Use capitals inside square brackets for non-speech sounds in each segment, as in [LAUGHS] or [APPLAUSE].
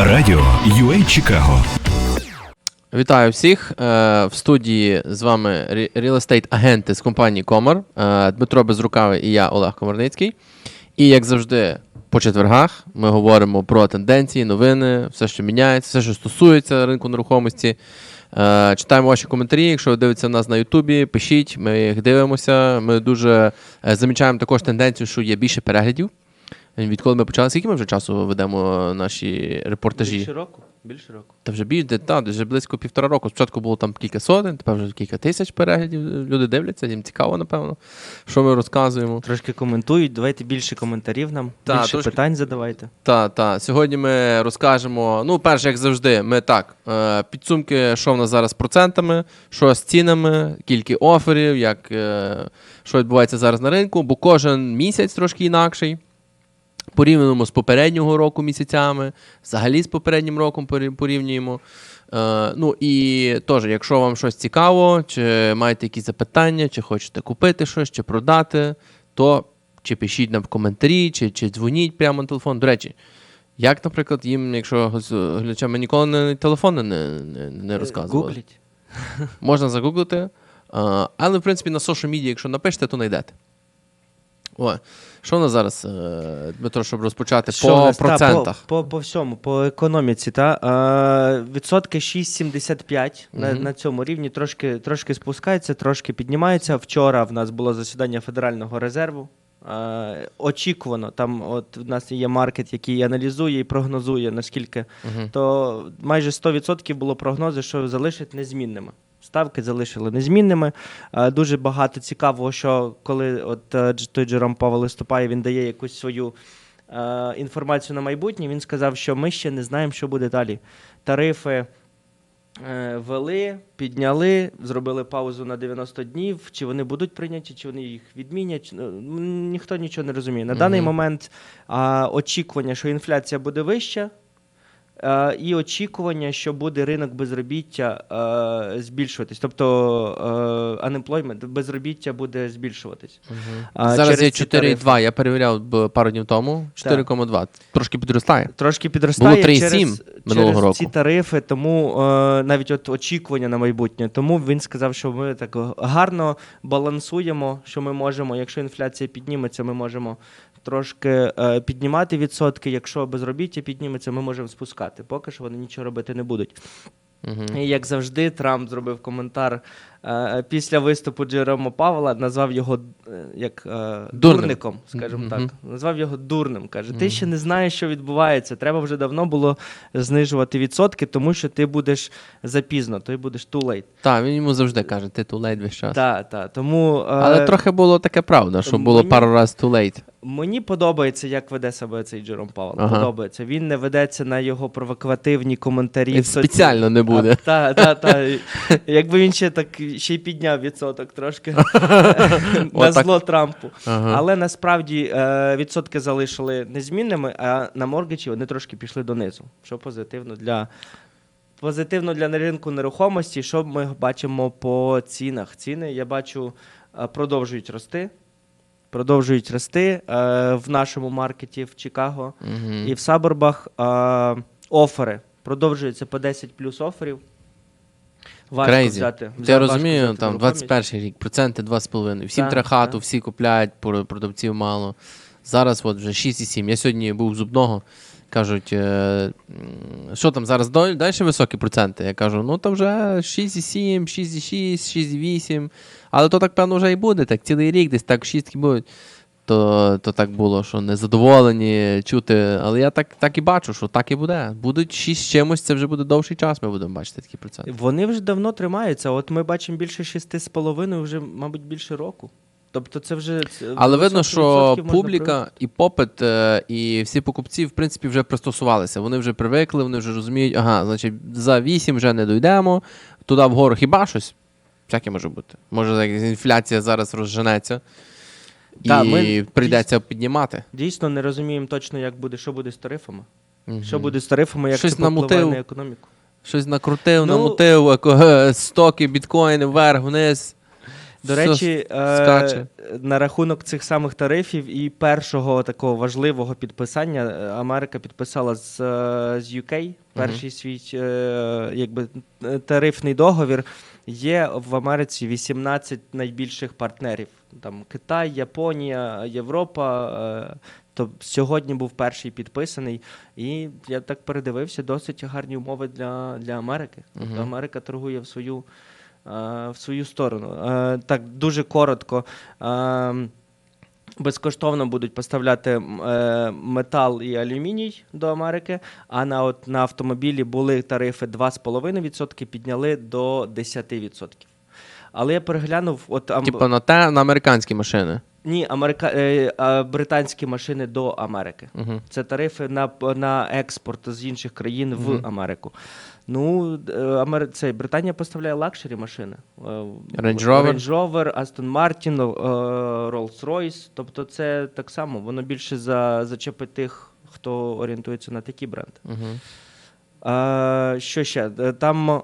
Радіо UA Чикаго. Вітаю всіх. Е, В студії з вами real estate агенти з компанії Комар, е, Дмитро Безрукавий і я, Олег Комарницький. І як завжди, по четвергах ми говоримо про тенденції, новини, все, що міняється, все, що стосується ринку нерухомості. Е, Читаємо ваші коментарі. Якщо ви дивитеся нас на Ютубі, пишіть, ми їх дивимося. Ми дуже замічаємо також тенденцію, що є більше переглядів. Відколи ми почали, скільки ми вже часу ведемо наші репортажі? Більше року? Більше року. Та вже більше, та, вже близько півтора року. Спочатку було там кілька сотень, тепер вже кілька тисяч переглядів. Люди дивляться, їм цікаво, напевно, що ми розказуємо. Трошки коментують, давайте більше коментарів нам, Та, більше трошки- питань задавайте. Та, та. Сьогодні ми розкажемо. Ну, перше, як завжди, ми так. е, Підсумки, що в нас зараз з процентами, що з цінами, кілька оферів, як, е, що відбувається зараз на ринку, бо кожен місяць трошки інакший. Порівнюємо з попереднього року місяцями, взагалі з попереднім роком порівнюємо. Е, ну і теж, якщо вам щось цікаво, чи маєте якісь запитання, чи хочете купити щось, чи продати, то чи пишіть нам в коментарі, чи, чи дзвоніть прямо на телефон. До речі, як, наприклад, їм, якщо глядачам ми ніколи не телефони не, не, не розказували. Гугліть. Можна загуглити. е, але, в принципі, на social media, якщо напишете, то знайдете. О, що в нас зараз, е, Дмитро, щоб розпочати Що по нас? Та, процентах? по, по, по всьому, по економіці, та, е, відсотки 6,75 на, на цьому рівні трошки, трошки спускається, трошки піднімається. Вчора в нас було засідання Федерального резерву. Е, очікувано, там от в нас є маркет, який аналізує і прогнозує, наскільки Мгм. то майже 100% було прогнози, що залишать незмінними. Ставки залишили незмінними. Е, Дуже багато цікавого, що коли от е, той Джером Павел виступає, він дає якусь свою е, інформацію на майбутнє. Він сказав, що ми ще не знаємо, що буде далі. Тарифи ввели, підняли, зробили паузу на 90 днів. Чи вони будуть прийняті, чи вони їх відмінять. Ну, Ніхто нічого не розуміє. На даний момент а, очікування, що інфляція буде вища. Е, і очікування, що буде ринок безробіття е, збільшуватись, тобто е, unemployment, безробіття буде збільшуватись. А, Зараз через є 4,2, тарифи. я перевіряв пару днів тому. 4,2. Трошки підростає. Трошки підростає 3,7 через, минулого через року. ці тарифи, тому навіть от очікування на майбутнє. Тому він сказав, що ми так гарно балансуємо, що ми можемо, якщо інфляція підніметься, ми можемо трошки е, піднімати відсотки. Якщо безробіття підніметься, ми можемо спускати. Поки що вони нічого робити не будуть. Мгм. І як завжди, Трамп зробив коментар е, після виступу Джерома Павла, назвав його е, як е, дурником, скажімо Мгм. так. Назвав його дурним. Каже: ти ще не знаєш, що відбувається. Треба вже давно було знижувати відсотки, тому що ти будеш запізно, ти будеш too late. Так, він йому завжди каже, ти too late весь час. Так, так. Тому е, Але трохи було таке правда, що було мені- пару разів too late. Мені подобається, як веде себе цей Джером Павел. Ага. Подобається. Він не ведеться на його провокативні коментарі. Він спеціально не буде. Так, так, так. Якби він ще так ще й підняв відсоток трошки [LAUGHS] на зло Трампу. Ага. Але насправді е, відсотки залишили незмінними, а на моргачі вони трошки пішли донизу, що позитивно для. Позитивно для ринку нерухомості, що ми бачимо по цінах. Ціни, я бачу, е, продовжують рости. Продовжують рости е, в нашому маркеті в Чикаго. Мгм. І в Саборбах е, офери продовжуються по 10 плюс оферів. Важко Crazy. взяти. Я розумію, взяти там нерухомість. 21 рік, проценти 2,5. Всім треба хату, всі купляють, про- продавців мало. Зараз от вже 6,7. Я сьогодні був зубного. Кажуть, е, що там зараз далі високі проценти? Я кажу, ну там вже 6,7, 6,6, 6,8. Але то так, певно, вже і буде. Так цілий рік десь так шістки будуть. То, то так було, що незадоволені чути. Але я так, так і бачу, що так і буде. Будуть 6 чимось, це вже буде довший час, ми будемо бачити такі проценти. Вони вже давно тримаються. От ми бачимо більше 6,5, вже, мабуть, більше року. Тобто це вже. це Але видно, що публіка і попит, е, і всі покупці, в принципі, вже пристосувалися. Вони вже привикли, вони вже розуміють, ага, значить, за 8 вже не дійдемо, туди вгору хіба щось. Всяке може бути. Може, якась інфляція зараз розженеться. І Да, ми прийдеться піднімати. Дійсно не розуміємо точно, як буде, що буде з тарифами. Мгм. Що буде з тарифами, як Щось це намутив. на економіку. Щось накрутив, Ну, намутив, стоки, біткоїни, вверх, вниз. До Все речі, скаче. е, на рахунок цих самих тарифів і першого такого важливого підписання е, Америка підписала з, е, з UK перший свій е, якби, е, тарифний договір. Є в Америці 18 найбільших партнерів: там Китай, Японія, Європа. Е, то сьогодні був перший підписаний, і я так передивився, досить гарні умови для, для Америки. Тобто Америка торгує в свою е, в свою сторону. Е, Так, дуже коротко. Е, Безкоштовно будуть поставляти е, метал і алюміній до Америки, а на, от, на автомобілі були тарифи 2,5%, підняли до 10%. Але я переглянув, от ам- Типа на те, на американські машини. ні, америка... е, британські машини до Америки. Угу. Це тарифи на, на експорт з інших країн в Америку. Ну, е, Амер... це, Британія поставляє лакшері машини. Е, Range Rover. Range Rover, Aston Martin, е, Rolls-Royce. Тобто це так само, воно більше за, зачепить тих, хто орієнтується на такі бренди. Угу. Е, що ще? Там е,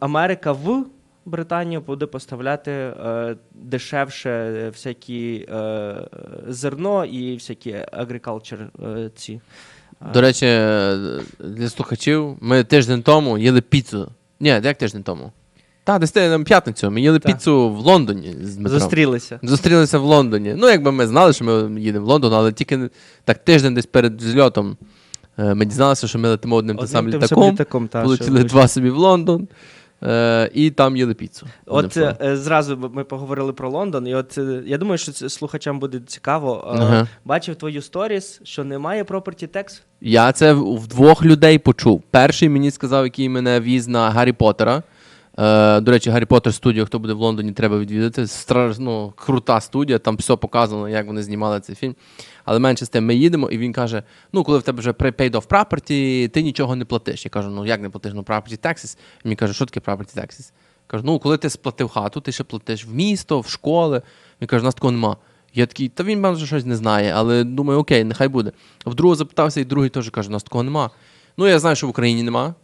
Америка в Британію буде поставляти е, дешевше всякі е, зерно і всякі agriculture е, ці. До речі, для слухачів, ми тиждень тому їли піцу. Ні, як тиждень тому? Та, десь на п'ятницю. Ми їли Так. піцу в Лондоні з Дмитром. Зустрілися. Зустрілися в Лондоні. Ну, якби ми знали, що ми їдемо в Лондон, але тільки так тиждень десь перед зльотом е, ми дізналися, що ми летимо одним одним та самим літаком. літаком, та, Полетіли що- два собі в Лондон. Е, і там їли піцу. От е, зразу ми поговорили про Лондон, і от е, я думаю, що це слухачам буде цікаво. Е, Ага. Бачив твою сторіс, що немає property tax. Я це в в двох людей почув. Перший мені сказав, який мене віз на Гаррі Поттера. Е, до речі, Гаррі Поттер студію, хто буде в Лондоні, треба відвідати. Страж, ну, крута студія, там все показано, як вони знімали цей фільм. Але менше з тим, ми їдемо, і він каже: ну, коли в тебе вже pre- paid off property, ти нічого не платиш. Я кажу, ну як не платиш? Ну, property taxes. Він каже, що таке property taxes? Кажу, ну, коли ти сплатив хату, ти ще платиш в місто, в школи. Він каже, нас такого нема. Я такий, та він може щось не знає, але думаю, окей, нехай буде. В другого запитався, і другий теж каже, нас такого нема. Ну, я знаю, що в Україні нема.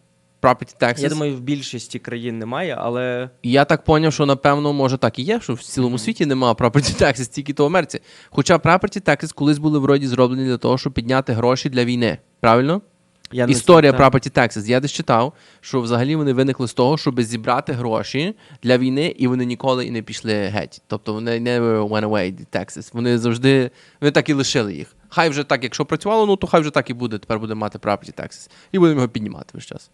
Property taxes. Я думаю, в більшості країн немає, але я так поняв, що напевно, може так і є, що в цілому світі немає property taxes, тільки то в Америці. Хоча property taxes колись були вроді зроблені для того, щоб підняти гроші для війни. Правильно? я Історія знаю. property taxes. Я десь читав, що взагалі вони виникли з того, щоб зібрати гроші для війни, і вони ніколи і не пішли геть. Тобто вони never went away, the taxes. Вони завжди вони так і лишили їх. Хай вже так, якщо працювало, ну то хай вже так і буде. Тепер буде мати property taxes. І будемо його піднімати весь час.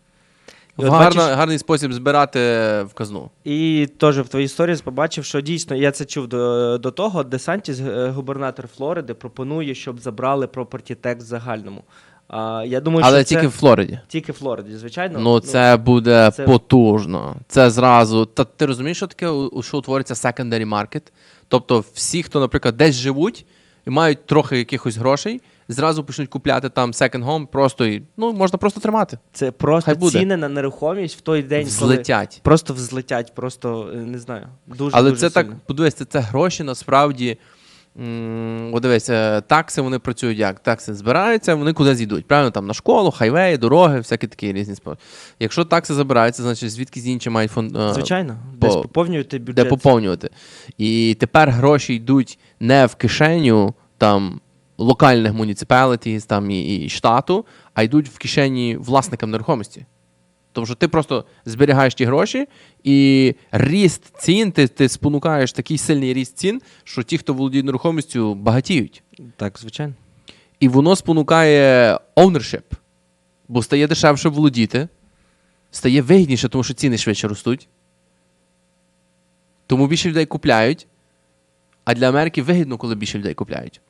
І от бачиш- гарний спосіб збирати в казну. І теж в твоїй історії побачив, що дійсно я це чув до, до того. Десантіс, е, губернатор Флориди, пропонує, щоб забрали property tax в загальному. А, я думаю, Але що тільки це в Флориді. тільки в Флориді, звичайно. Ну, це буде це- потужно. Це зразу. Та ти розумієш, що таке, у- що утвориться secondary market? Тобто, всі, хто, наприклад, десь живуть мають трохи якихось грошей, зразу почнуть купляти там second home, просто і ну можна просто тримати. це просто хай буде. ціни на нерухомість в той день, коли просто взлетять, просто е, не знаю. Дуже Але дуже це сильно. так, подивись, це, це гроші насправді. От дивись, е, такси вони працюють як? Такси збираються, вони кудись йдуть. Правильно, там на школу, хайвеї, дороги, всякі такі різні способи. Якщо такси забираються, значить звідки з інші мають фонд. е, Звичайно, по- десь поповнюєте бюджет. де поповнювати. І тепер гроші йдуть не в кишеню там локальних муніципалітіс там і, і штату, а йдуть в кишені власникам нерухомості. Тому що ти просто зберігаєш ті гроші, і ріст цін, ти, ти спонукаєш такий сильний ріст цін, що ті, хто володіє нерухомістю, багатіють. Так, звичайно. І воно спонукає ownership, бо стає дешевше володіти, стає вигідніше, тому що ціни швидше ростуть. Тому більше людей купляють. А для Америки вигідно, коли більше людей купляють.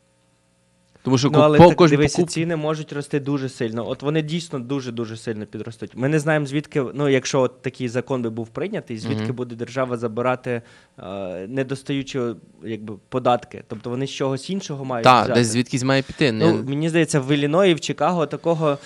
Тому що Ну, але по, так, дивися, покуп... ціни можуть рости дуже сильно. От вони дійсно дуже-дуже сильно підростуть. Ми не знаємо, звідки, ну, якщо от такий закон би був прийнятий, звідки Мгм. буде держава забирати е, недостаючі якби, податки. Тобто вони з чогось іншого мають Так, десь звідкись має піти. Не... Ну, мені здається, в Ілліної, в Чикаго такого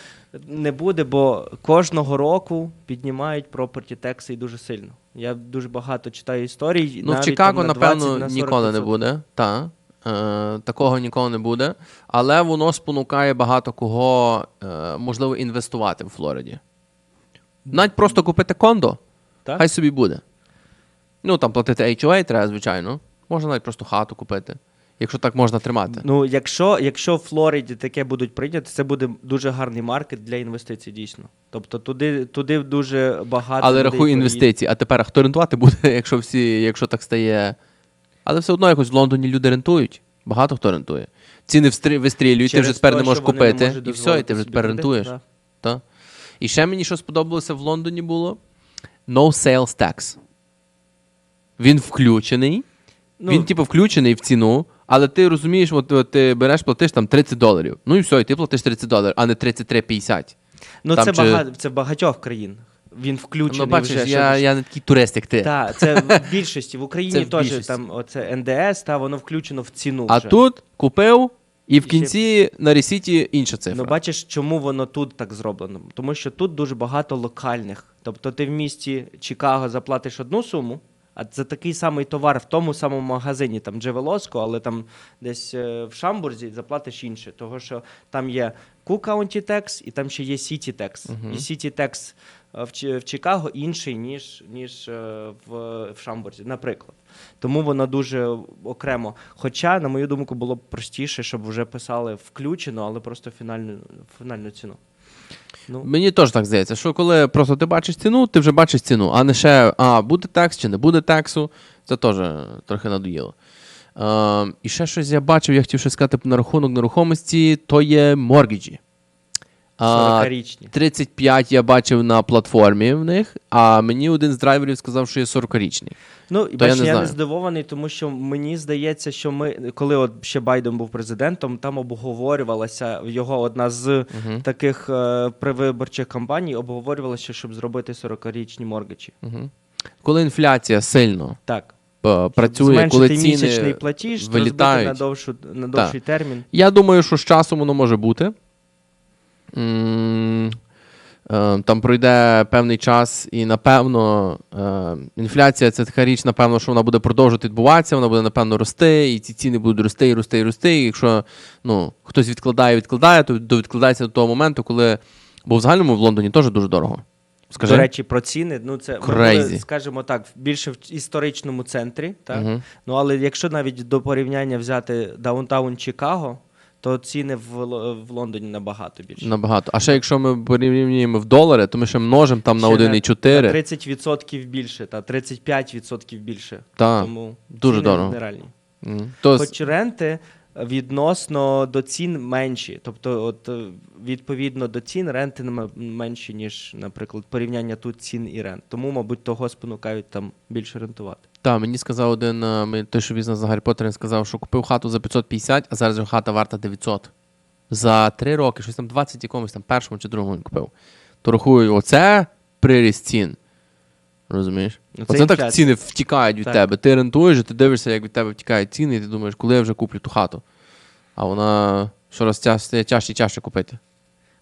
не буде, бо кожного року піднімають property і дуже сильно. Я дуже багато читаю історій. Ну, в Чикаго, там на напевно, 20, на 40%. ніколи не буде. Та. Е, такого ніколи не буде. Але воно спонукає багато кого, е, можливо, інвестувати в Флориді. Навіть просто купити кондо, Так? хай собі буде. Ну, там платити HOA треба, звичайно. Можна навіть просто хату купити, якщо так можна тримати. Ну, якщо, якщо в Флориді таке будуть прийняти, це буде дуже гарний маркет для інвестицій, дійсно. Тобто туди, туди дуже багато. Але рахуй поїде. інвестиції. А тепер хто рентувати буде, [LAUGHS] якщо всі, якщо так стає. Але все одно якось в Лондоні люди рентують. Багато хто рентує. Ціни встр- вистрілюють, ти вже тепер не можеш купити, і все, і ти вже тепер рентуєш. да. Та. І ще мені що сподобалося в Лондоні було: no sales tax. Він включений. Ну, Він, типу, включений в ціну, але ти розумієш, от, от ти береш, платиш там 30 доларів. Ну і все, і ти платиш 30 доларів, а не 33,50. ну там це, чи- багато, це багатьох країнах. Він включений Ну, бачиш, вже. я, щоб- я не такий турист, як ти. Та, це в більшості. В Україні [LAUGHS] теж там оце НДС, та воно включено в ціну. А вже. тут купив, і в кінці на ресіті інша цифра. Ну, бачиш, чому воно тут так зроблено? Тому що тут дуже багато локальних. Тобто ти в місті Чикаго заплатиш одну суму, а за такий самий товар в тому самому магазині, там Джевелоско, але там десь е, в Шамбурзі заплатиш інше. Того що там є County Tax і там ще є City Tax. І City Tax в, в Чикаго інший, ніж, ніж е, в, в Шамбурзі, наприклад. Тому воно дуже окремо. Хоча, на мою думку, було б простіше, щоб вже писали включено, але просто фінальну, фінальну ціну. Ну, Мені теж так здається, що коли просто ти бачиш ціну, ти вже бачиш ціну, а не ще а, буде текст чи не буде тексту, це теж трохи надоїло. Е, і ще щось я бачив, я хотів щось сказати на рахунок нерухомості, то є моргіджі. 40-річні. 35 я бачив на платформі в них, а мені один з драйверів сказав, що є 40-річний. Ну, і То я не я, не здивований, тому що мені здається, що ми, коли от ще Байден був президентом, там обговорювалася його одна з таких е, привиборчих кампаній, обговорювалася, щоб зробити 40-річні моргачі. Угу. Коли інфляція сильно Так. Е, працює, Зменшити коли ціни місячний платіж, вилітають. на, довшу, на довший термін. Я думаю, що з часом воно може бути. Е, Там пройде певний час, і напевно е, інфляція це така річ, напевно, що вона буде продовжувати відбуватися, вона буде, напевно, рости, і ці ціни будуть рости і рости і рости. І якщо ну, хтось відкладає, відкладає, то відкладається до того моменту, коли. Бо в загальному в Лондоні теж дуже дорого. Скажи. До речі, про ціни. Ну, це Crazy. були, скажімо так, більше в історичному центрі. Так? Мгм. Ну, але якщо навіть до порівняння взяти даунтаун Чикаго, то ціни в, в Лондоні набагато більше. Набагато. А ще якщо ми порівнюємо в долари, то ми ще множимо там на Ще 1,4. На 30% більше, та 35% більше. Та, Тому дуже ціни дорого. нереальні. М. То Хоч ренти відносно до цін менші. Тобто, от е, відповідно до цін ренти менші, ніж, наприклад, порівняння тут цін і рент. Тому, мабуть, того спонукають там більше рентувати. Так, мені сказав один, е, той, що бізнес за Гаррі Поттер, сказав, що купив хату за 550, а зараз його хата варта 900. За три роки, щось там 20 якомусь там першому чи другому він купив. То рахую, оце приріст цін. Розумієш? Ну, це Оце так інфляція. ціни втікають від Так. тебе. Ти рентуєш, і ти дивишся, як від тебе втікають ціни, і ти думаєш, коли я вже куплю ту хату. А вона щораз тя- стає тяжче і тяжче купити.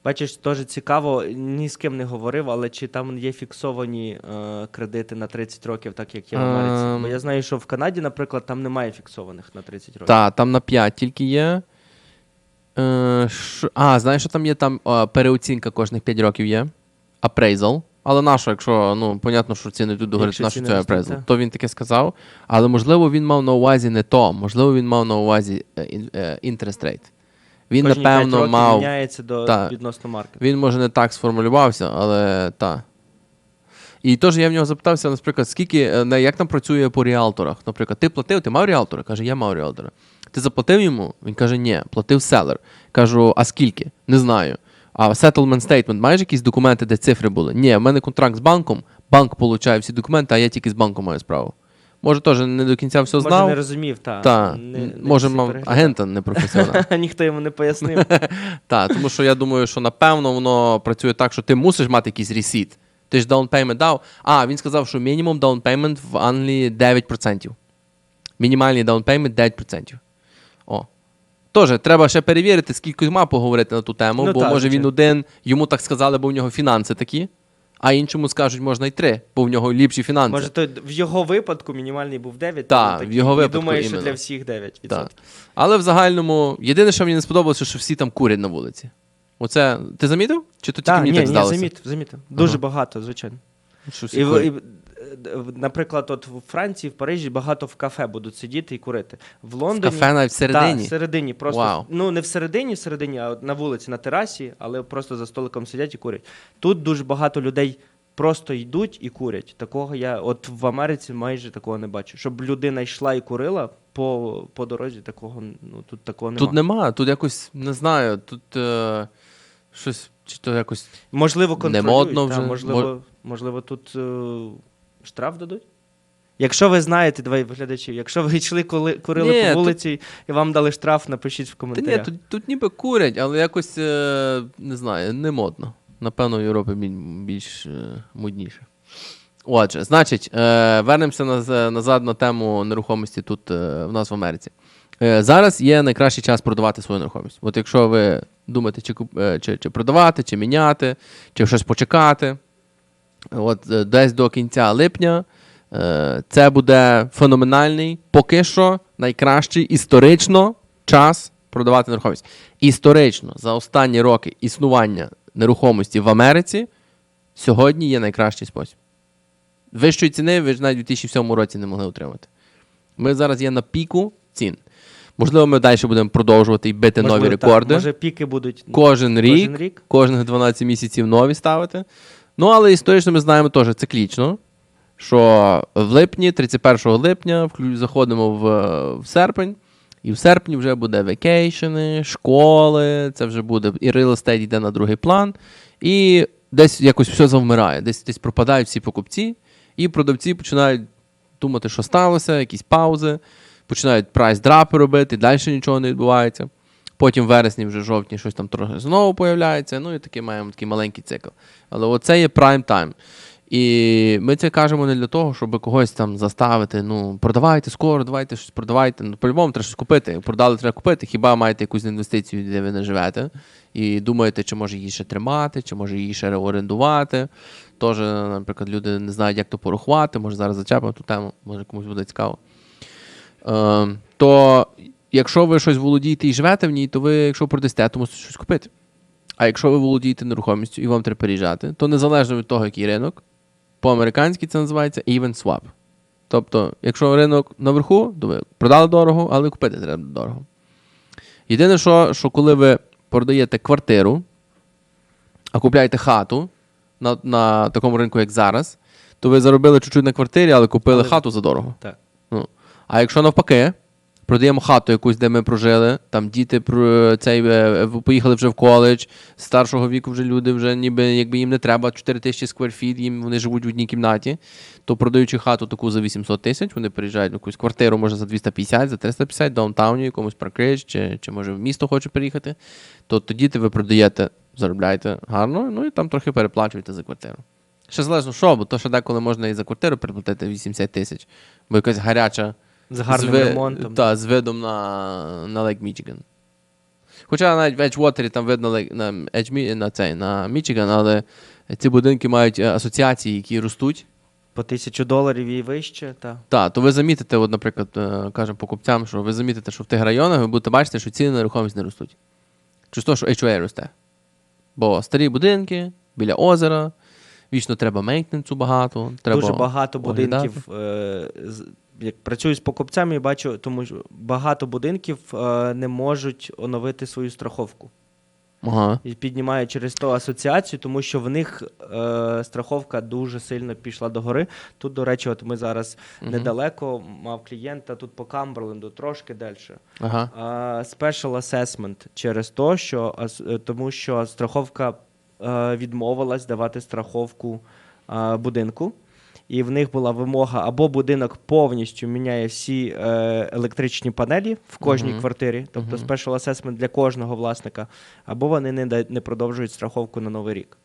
Бачиш, теж цікаво, ні з ким не говорив, але чи там є фіксовані е, кредити на 30 років, так як є в Америці? Ем. Бо я знаю, що в Канаді, наприклад, там немає фіксованих на 30 років. Так, там на 5 тільки є. Е, ш- а, знаєш, що там є? Там е, переоцінка кожних 5 років є. Appraisal. Але нащо, якщо, ну, понятно, що ціни йдуть до гори, Якщо нащо це ростуть. То він таке сказав. Але можливо він мав на увазі не то. Можливо, він мав на увазі е, е, interest rate. Він, Кожні 5 напевно, років мав. міняється до Та. відносно маркету. Він, може, не так сформулювався, але так. І теж я в нього запитався, наприклад, скільки, е, як там працює по ріалторах. Наприклад, ти платив, ти мав ріалтора? Каже, я мав ріалтора. Ти заплатив йому? Він каже, ні, платив селер. Кажу, а скільки? Не знаю. А settlement statement, маєш якісь документи, де цифри були? Ні, в мене контракт з банком, банк получає всі документи, а я тільки з банком маю справу. Може, теж не до кінця все Може, знав. не розумів, та. Та, не- не може, мав агента непрофесіонал. [LAUGHS] Ніхто йому не пояснив. [LAUGHS] Так, тому що я думаю, що напевно воно працює так, що ти мусиш мати якийсь ресіт. Ти ж down payment дав. А, він сказав, що мінімум down payment в Англії 9%. Мінімальний down payment 9%. Тоже треба ще перевірити, з кількома поговорити на ту тему, Ну бо так, може він один, йому так сказали, бо в нього фінанси такі, а іншому скажуть, можна й три, бо в нього ліпші фінанси. Може, то в його випадку мінімальний був 9, Та, тому в його випадку думаю, що для всіх 9%. Так. Але в загальному, єдине, що мені не сподобалося, що всі там курять на вулиці. Оце ти замітив? Чи то тільки Так, мені ні, так ні, здалося? замітив, замітив. Дуже Ага. багато, звичайно. Що всі І, і, наприклад, от в Франції, в Парижі багато в кафе будуть сидіти і курити. В В Лондоні кафе навіть всередині. Так, всередині. Просто Вау. ну не всередині, всередині, а на вулиці, на терасі, але просто за столиком сидять і курять. Тут дуже багато людей просто йдуть і курять. Такого я от в Америці майже такого не бачу. Щоб людина йшла і курила по, по дорозі, такого ну тут такого немає. Тут нема, тут якось не знаю, тут е, щось чи то якось. Можливо, Не контролюють. модно та, вже. можливо, можливо, тут е, штраф дадуть. Якщо ви знаєте, давай глядачі, якщо ви йшли коли курили Ні, по тут- вулиці і вам дали штраф, напишіть в Та ні, тут, тут ніби курять, але якось е, не знаю, не модно. Напевно, в Європі більш е, модніше. Отже, значить, е, вернемося назад на тему нерухомості тут в нас в Америці. Зараз є найкращий час продавати свою нерухомість. От якщо ви думаєте, чи, чи, чи продавати, чи міняти, чи щось почекати, от е, десь до кінця липня е, це буде феноменальний, поки що найкращий історично час продавати нерухомість. Історично за останні роки існування нерухомості в Америці сьогодні є найкращий спосіб. Вищої ціни ви ж навіть у 2007 році не могли отримати. Ми зараз є на піку цін. Можливо, ми далі будемо продовжувати і бити Можливо, нові так, рекорди. може, піки будуть Кожен рік, кожен рік. кожних 12 місяців нові ставити. Ну, але історично ми знаємо теж циклічно, що в липні, 31 липня, заходимо в, в серпень, і в серпні вже буде векейшени, школи, це вже буде і real estate йде на другий план. І десь якось все завмирає, десь, десь пропадають всі покупці, і продавці починають думати, що сталося, якісь паузи, починають прайс-драпи робити, далі нічого не відбувається. Потім в вересні, вже жовтні, щось там трохи знову появляється. Ну і такий маємо такий маленький цикл. Але оце є прайм тайм. І ми це кажемо не для того, щоб когось там заставити. Ну, продавайте скоро, давайте щось продавайте. Ну, по-любому треба щось купити. Продали, треба купити. Хіба маєте якусь інвестицію, де ви не живете, і думаєте, чи може її ще тримати, чи може її ще орендувати. Тож, наприклад, люди не знають, як то порахувати. Може, зараз зачепимо ту тему, може комусь буде цікаво. Е, то якщо ви щось володієте і живете в ній, то ви, якщо продасте, то мусите щось купити. А якщо ви володієте нерухомістю і вам треба переїжджати, то незалежно від того, який ринок, по-американськи це називається even swap. Тобто, якщо ринок наверху, то ви продали дорого, але купити треба дорого. Єдине, що, що коли ви продаєте квартиру, а купляєте хату на, на такому ринку, як зараз, то ви заробили чуть-чуть на квартирі, але купили Але- хату за дорого. Так. Ну. А якщо навпаки, продаємо хату якусь, де ми прожили, там діти цей е, поїхали вже в коледж, старшого віку вже люди, вже ніби якби їм не треба. 4 тисячі скверфіт, їм вони живуть в одній кімнаті, то продаючи хату таку за 800 тисяч, вони приїжджають в якусь квартиру, може за 250, за 350, в даунтауні, якомусь паркридж, чи, чи може в місто хоче переїхати, то тоді ви продаєте, заробляєте гарно, ну і там трохи переплачуєте за квартиру. Ще залежно що, бо то ще деколи можна і за квартиру переплатити 80 тисяч, бо якась гаряча З гарним ви- ремонтом. Та, з видом на, на Лейк Мічиган. Хоча навіть в Еджвотері там видно на, Edge, на, цей, на Мічиган, але ці будинки мають е, асоціації, які ростуть. По тисячу доларів і вище. Та. Так, то ви замітите, от, наприклад, е, кажемо покупцям, що ви замітите, що в тих районах ви будете бачити, що ціни на нерухомість не ростуть. Через те, що HOA росте. Бо старі будинки біля озера, вічно треба мейнтенсу багато. Треба Дуже багато оглядати. будинків. Е, з- як працюю з покупцями, і бачу, тому що багато будинків е, не можуть оновити свою страховку. Ага. І піднімають через то асоціацію, тому що в них е, страховка дуже сильно пішла догори. Тут, до речі, от ми зараз Мгм. недалеко мав клієнта тут по Камберленду, трошки далі. Ага. Special assessment через то, що ас- е, тому що страховка е, відмовилась давати страховку е, будинку. І в них була вимога або будинок повністю міняє всі е, електричні панелі в кожній Мгм. квартирі, тобто Мгм. special assessment для кожного власника, або вони не, не продовжують страховку на новий рік.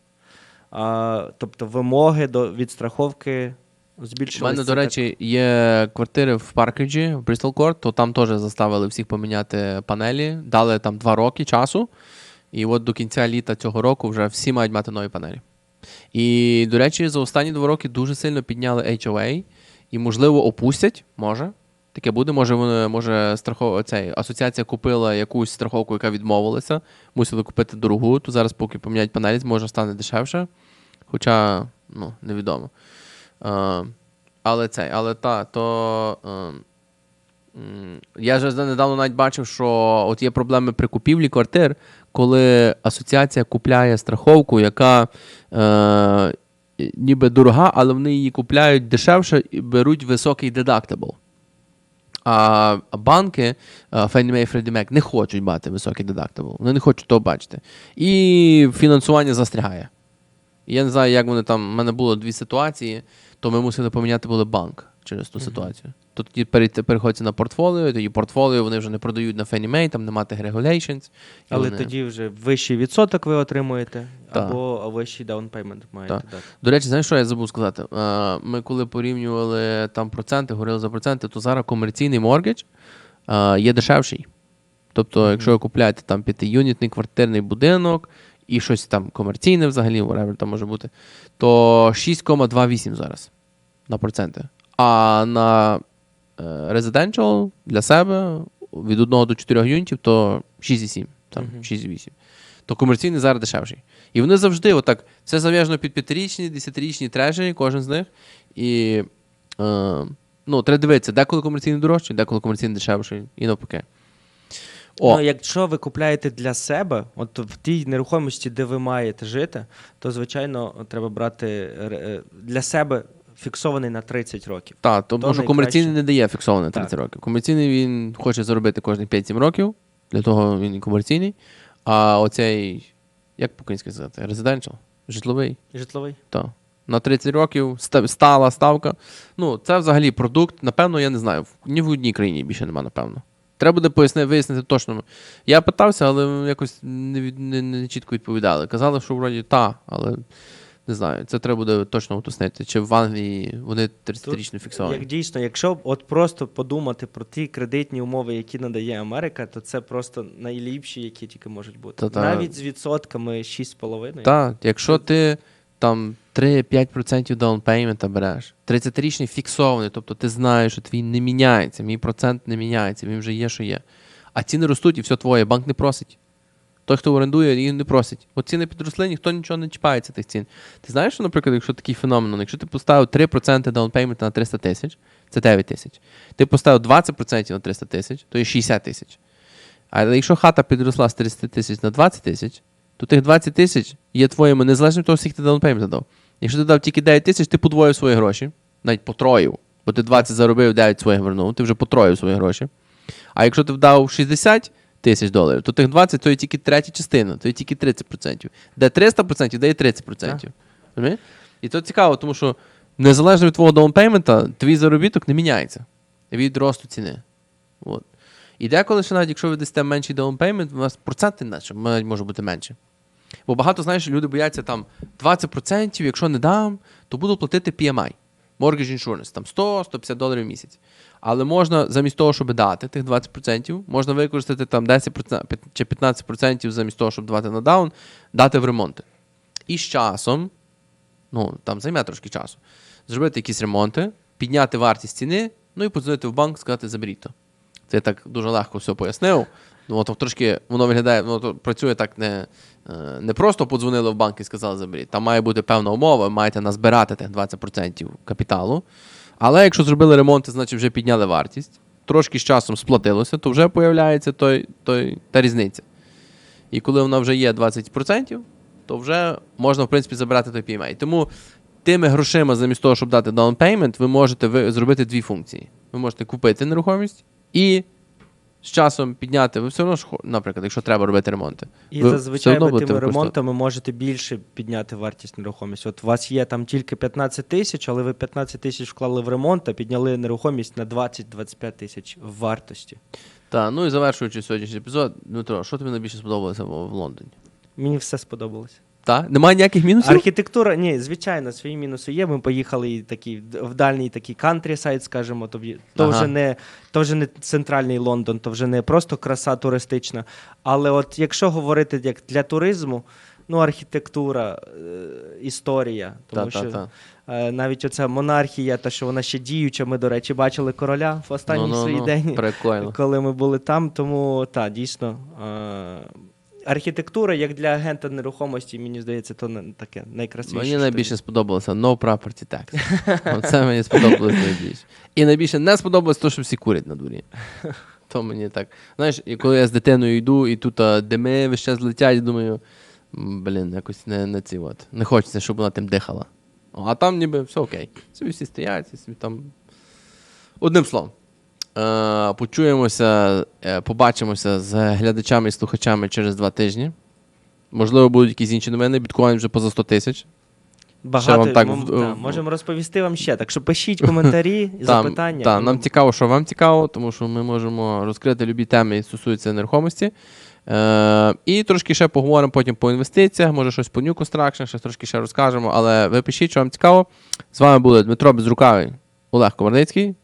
А, тобто вимоги до, від страховки У мене, до речі, є квартири в Паркеджі, в Брістол Корт, то там теж заставили всіх поміняти панелі, дали там два роки часу. І от до кінця літа цього року вже всі мають мати нові панелі. І, до речі, за останні два роки дуже сильно підняли HOA і, можливо, опустять, може. Таке буде, може, вони, може страхов... цей, асоціація купила якусь страховку, яка відмовилася, мусили купити дорогу, то зараз, поки поміняють панелі, може стане дешевше. Хоча, ну, невідомо. Е, Але цей, але та, то. ем, м, я ж недавно навіть бачив, що от є проблеми при купівлі квартир, коли асоціація купляє страховку, яка е, ніби дорога, але вони її купляють дешевше і беруть високий дедактабл. А банки е, Fannie Mae Freddie Mac не хочуть мати високий дедактабл. Вони не хочуть того бачити. І фінансування застрягає. Я не знаю, як вони там. У мене було дві ситуації, то ми мусили поміняти були банк через ту ситуацію. То тоді переходиться на портфоліо, і тоді портфоліо вони вже не продають на Fannie Mae, там нема тих regulations. Але вони- тоді вже вищий відсоток ви отримуєте, Так. або вищий down payment маєте Так. дати. До речі, знаєш, що я забув сказати? Ми коли порівнювали там проценти, говорили за проценти, то зараз комерційний моргідж є дешевший. Тобто, якщо ви купуєте там п'ятиюнітний квартирний будинок і щось там комерційне взагалі, whatever там може бути, то 6,28 зараз на проценти. А на е, residential для себе від 1 до 4 юнітів, то 6,7, там, Мгм. 6,8. То комерційний зараз дешевший. І вони завжди отак, це зав'язано під п'ятирічні, десятирічні трежері, кожен з них. І е, ну, треба дивитися, деколи комерційний дорожчий, деколи комерційний дешевший, і навпаки. О, Ну, якщо ви купляєте для себе, от в тій нерухомості, де ви маєте жити, то звичайно треба брати е, для себе фіксований на 30 років. Так, тому То що комерційний не дає фіксовано на Так. 30 років. Комерційний він хоче заробити кожні 5-7 років, для того він і комерційний. А оцей, як по-українськи сказати, residential, житловий, Житловий. так. На 30 років стала ставка. Ну, це взагалі продукт, напевно, я не знаю. Ні в одній країні більше нема, напевно. Треба буде пояснити, вияснити точно. Я питався, але якось не, не, не чітко відповідали. Казали, що вроді та, але не знаю. Це треба буде точно уточнити. Чи в Англії вони 30-річно фіксовані. Як дійсно, якщо от просто подумати про ті кредитні умови, які надає Америка, то це просто найліпші, які тільки можуть бути. Та-та. Навіть з відсотками 6,5. Так, якщо ти там 3-5% даунпеймента береш, 30-річний фіксований, тобто ти знаєш, що твій не міняється, мій процент не міняється, він вже є, що є. А ціни ростуть і все твоє, банк не просить. Той, хто орендує, їх не просить. От ціни підросли, ніхто нічого не чіпається тих цін. Ти знаєш, що, наприклад, якщо такий феномен, якщо ти поставив 3% даунпеймента на 300 тисяч, це 9 тисяч. Ти поставив 20% на 300 тисяч, то є 60 тисяч. Але якщо хата підросла з 30 тисяч на 20 тисяч, то тих 20 тисяч є твоїми незалежно від того, скільки ти даунпеймент дав. Якщо ти дав тільки 9 тисяч, ти подвоїв свої гроші, навіть потроїв. Бо ти 20 заробив, 9 своїх вернув, ти вже потроїв свої гроші. А якщо ти вдав 60 тисяч доларів, то тих 20 то є тільки третя частина, то є тільки 30%. Де 300%, де є 30%. Розумієш? І то цікаво, тому що незалежно від твого даунпеймента, твій заробіток не міняється від росту ціни. От. І деколи ще навіть, якщо ви дасте менший даунпеймент, у вас проценти наче може бути менше. Бо багато, знаєш, люди бояться там 20%, якщо не дам, то буду платити PMI. Mortgage Insurance, там 100-150 доларів в місяць. Але можна замість того, щоб дати тих 20%, можна використати там 10% чи 15% замість того, щоб давати на даун, дати в ремонти. І з часом, ну там займе трошки часу, зробити якісь ремонти, підняти вартість ціни, ну і подзвонити в банк, сказати, заберіть то. Я так дуже легко все пояснив. Ну, от трошки воно виглядає, ну, то працює так не, е, не просто подзвонили в банк і сказали заберіть. Там має бути певна умова, ви маєте назбирати тих 20% капіталу. Але якщо зробили ремонти, значить вже підняли вартість, трошки з часом сплатилося, то вже появляється той, той, та різниця. І коли вона вже є 20%, то вже можна, в принципі, забирати той PMI. Тому тими грошима, замість того, щоб дати down payment, ви можете ви, зробити дві функції. Ви можете купити нерухомість і з часом підняти. Ви все одно ж, наприклад, якщо треба робити ремонти. І ви зазвичай ви тими ремонтами можете більше підняти вартість нерухомості. От у вас є там тільки 15 тисяч, але ви 15 тисяч вклали в ремонт, а підняли нерухомість на 20-25 тисяч в вартості. Так, ну і завершуючи сьогоднішній епізод, Дмитро, що тобі найбільше сподобалося в Лондоні? Мені все сподобалося. Так? Немає ніяких мінусів? Архітектура, ні, звичайно, свої мінуси є. Ми поїхали і такі в дальній такий кантрі-сайт, скажімо, тобі. То, Ага. вже не, то вже не центральний Лондон, то вже не просто краса туристична. Але от якщо говорити як для туризму, ну, архітектура, е, історія, тому Та, та, що та. е, навіть оця монархія, та що вона ще діюча, ми, до речі, бачили короля в останній Ну-ну-ну, день Прикольно. [LAUGHS] коли ми були там. Тому так, дійсно. Е- архітектура, як для агента нерухомості, мені здається, то не- таке найкрасивіше. Мені найбільше сподобалося no property tax. [LAUGHS] Оце мені сподобалось найбільше. І найбільше не сподобалось те, що всі курять на дворі. То мені так. Знаєш, і коли я з дитиною йду, і тут дими весь час летять, думаю, блін, якось не, не ці от. Не хочеться, щоб вона тим дихала. А там ніби все окей. Собі всі стоять, і собі там. Одним словом. Е, почуємося, е, побачимося з глядачами і слухачами через два тижні. Можливо, будуть якісь інші новини. Біткоін вже поза 100 тисяч. Багато вам так в- та, можемо розповісти вам ще. Так що пишіть коментарі, [LAUGHS] і запитання. Так, нам цікаво, що вам цікаво, тому що ми можемо розкрити любі теми, які стосуються нерухомості. Е, і трошки ще поговоримо потім по інвестиціях, може щось по New Construction, щось трошки ще розкажемо. Але ви пишіть, що вам цікаво. З вами були Дмитро Безрукавий, Олег Комарницький.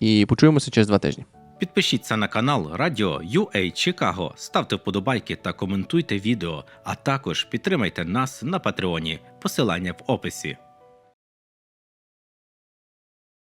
І почуємося через два тижні. Підпишіться на канал Радіо UA Чикаго, ставте вподобайки та коментуйте відео, а також підтримайте нас на Патреоні. Посилання в описі.